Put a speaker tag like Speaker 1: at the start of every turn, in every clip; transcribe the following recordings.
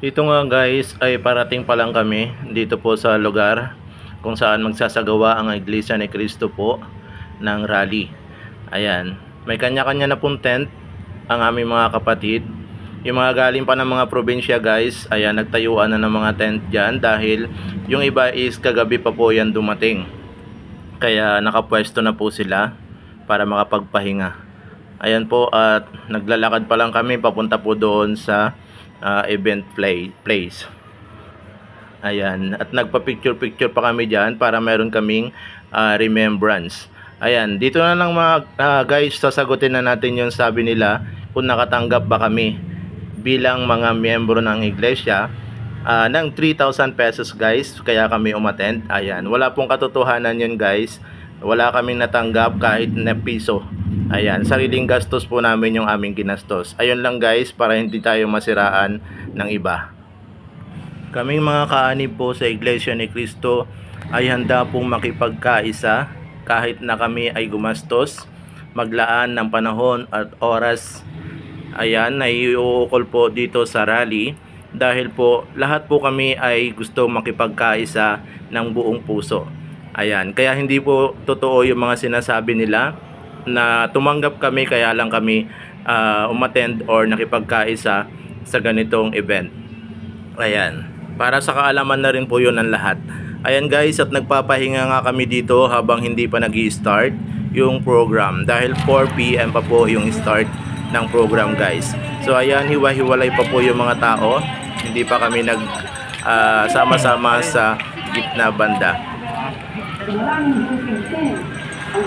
Speaker 1: Dito nga guys ay parating pa lang kami dito po sa lugar kung saan magsasagawa ang Iglesia ni Cristo po ng rally. Ayan, may kanya-kanya na pong tent ang aming mga kapatid. Yung mga galing pa ng mga probinsya guys, ayan, nagtayuan na ng mga tent dyan dahil yung iba is kagabi pa po yan dumating. Kaya nakapwesto na po sila para makapagpahinga. Ayan po at naglalakad pa lang kami papunta po doon sa ah, event play, place. Ayan, at nagpa-picture-picture pa kami diyan para meron kaming ah, remembrance. Ayan, dito na lang mga ah, guys, sasagutin na natin yung sabi nila kung nakatanggap ba kami bilang mga miyembro ng iglesia ah, ng 3,000 pesos guys, kaya kami umattend. Ayan, wala pong katotohanan yun guys. Wala kaming natanggap kahit na piso. Ayan, sariling gastos po namin yung aming ginastos. Ayun lang guys, para hindi tayo masiraan ng iba. Kaming mga kaanib po sa Iglesia ni Cristo ay handa pong makipagkaisa kahit na kami ay gumastos, maglaan ng panahon at oras. Ayan, naiuukol po dito sa rally dahil po lahat po kami ay gusto makipagkaisa ng buong puso. Ayan, kaya hindi po totoo yung mga sinasabi nila na tumanggap kami kaya lang kami ah, umattend or nakipagkaisa sa ganitong event. Ayan. Para sa kaalaman na rin po yun ng lahat. Ayan guys, at nagpapahinga nga kami dito habang hindi pa nag start yung program. Dahil 4pm pa po yung start ng program guys. So ayan, hiwa-hiwalay pa po yung mga tao. Hindi pa kami nag ah, sama-sama sa gitna banda. Hmm.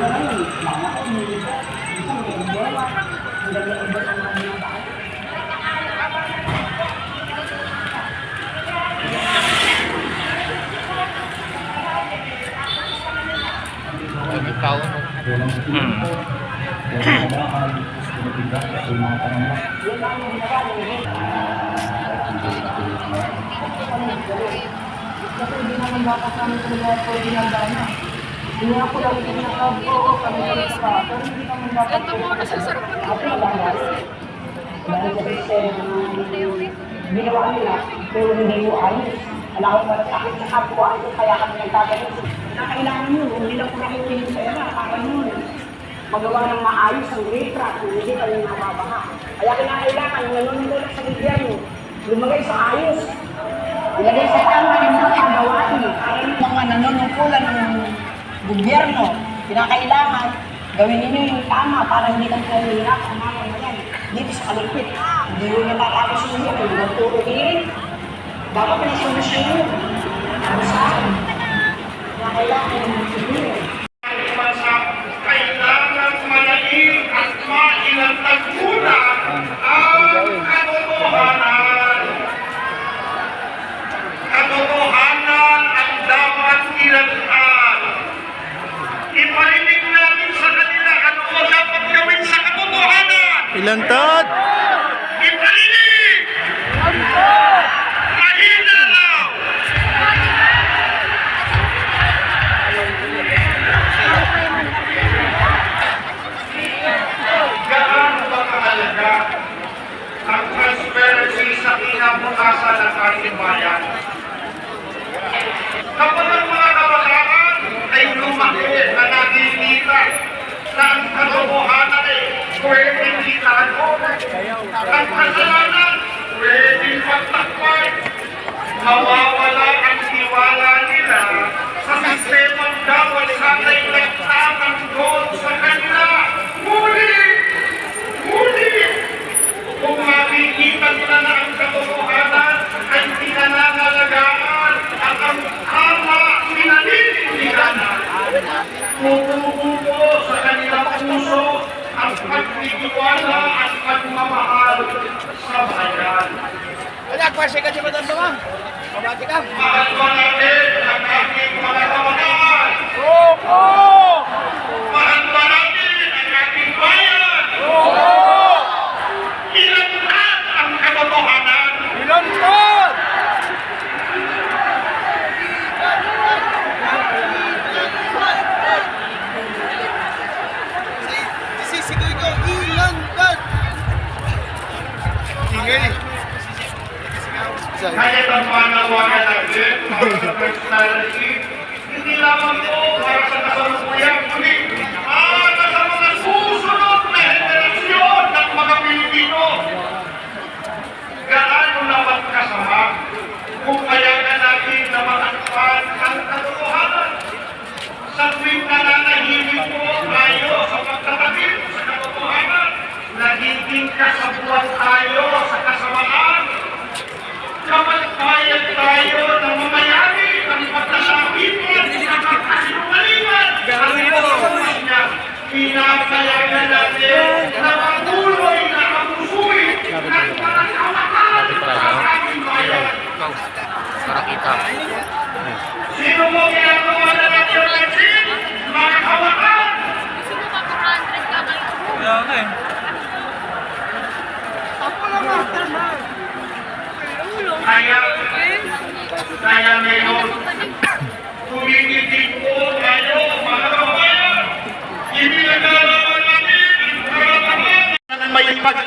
Speaker 2: Kasi hindi naman dapat kami talaga pwede ng dana. Hindi ako lang ko, kami kami sa pero hindi naman dapat
Speaker 3: Ito mo, nasasarap ko
Speaker 2: Ako lang ba? Dahil sa na ginawa nila, pero hindi mo ayos. Wala akong malasakit sa kapwa, kaya kami nagtagalit. Nakailangan yun, hindi lang ko nakikinig yung pera, kaya yun. Magawa ng maayos ang letra kung hindi kami nababaha. Kaya kinakailangan, nanunulog sa gobyerno, lumagay sa ayos. Ilagay sa tama yung mga kagawain. Ang mga nanunungkulan ng gobyerno, kinakailangan gawin ninyo yung tama para hindi kami mahihirap sa mga yan. Dito sa kalipit, hindi mo natatapos yung yun, hindi mo puro hearing. Dapat may solusyon yun. Ano sa akin? Kinakailangan yung hearing.
Speaker 4: kailangan manalin at mailatag muna ang katotohanan. Katotohanan ang dapat ilatag. Iparinig natin sa kanila ano ang dapat gawin sa katotohanan.
Speaker 1: Ilantad!
Speaker 4: Iparinig! Mahina lang! gaano ba kahalaga ang transparency sa kinabukasan ng ating bayan? Kapag ang mga kabataan ay lumaki na nakikita na ang katotohanan ay itago, ang kasalanan pwedeng pagtakpan, mawawala ang tiwala nila sa sistemang dapat sana'y nagtatanggol sa kanila. Ngunit, ngunit, kung makikita nila Apa sih kacau betul semua? Apa sih kak? మాట్లాడతారు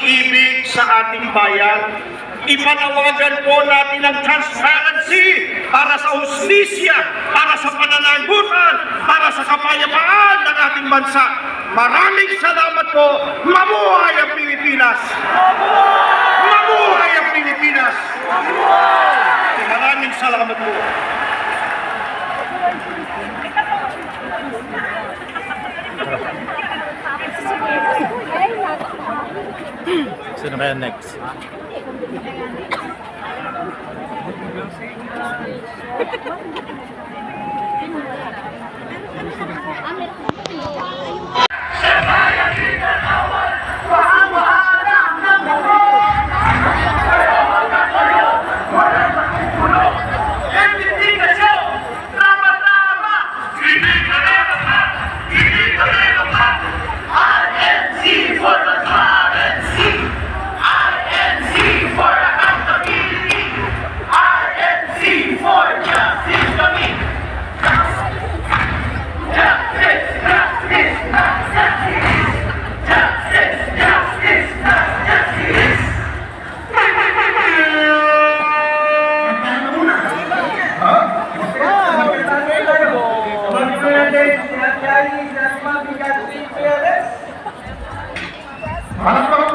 Speaker 4: pag-ibig sa ating bayan. Ipanawagan po natin ang transparency para sa ustisya, para sa pananagutan, para sa kapayapaan ng ating bansa. Maraming salamat po. Mamuhay ang Pilipinas! Mamuhay ang Pilipinas! Mamuhay! Maraming salamat po.
Speaker 1: Sino kaya next? Para